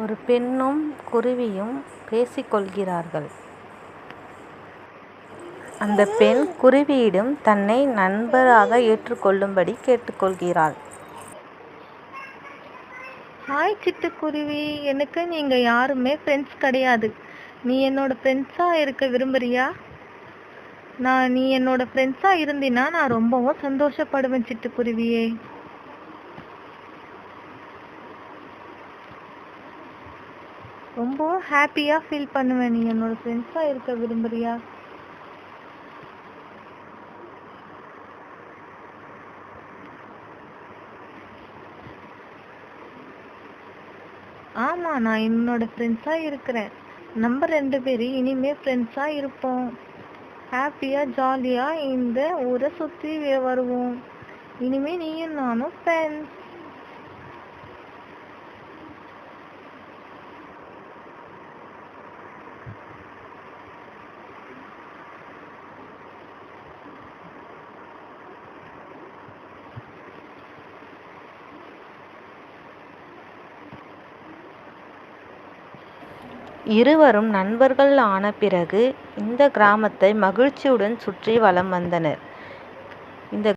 ஒரு பெண்ணும் குருவியும் பேசிக் கொள்கிறார்கள். அந்தப் பெண் குருவியிடம் தன்னை நண்பராக ஏற்றுக்கொள்ளும்படி கேட்டுக்கொள்கிறாள் ஹாய் சிட்டுக்குருவி எனக்கு நீங்க யாருமே ஃப்ரெண்ட்ஸ் கிடையாது. நீ என்னோட ஃப்ரெண்ட்ஸா இருக்க விரும்புறியா? நான் நீ என்னோட ஃப்ரெண்ட்ஸா இருந்தினா நான் ரொம்பவும் சந்தோஷப்படுவேன் சிட்டுக்குருவியே. ரொம்பவும் ஹாப்பியா ஃபீல் பண்ணுவேன். நீ என்னோட ஃப்ரெண்ட்ஸா இருக்க விரும்புறியா? ஆமா நான் என்னோட ஃப்ரெண்ட்ஸா இருக்கிறேன். நம்ம ரெண்டு பேரும் இனிமே ஃப்ரெண்ட்ஸாக இருப்போம். ஹாப்பியா ஜாலியா இந்த ஊரை சுத்தி வருவோம். இனிமே நீயும் நானும் ஃப்ரெண்ட்ஸ். இருவரும் நண்பர்கள் ஆன பிறகு இந்த கிராமத்தை மகிழ்ச்சியுடன் சுற்றி வலம் வந்தனர்.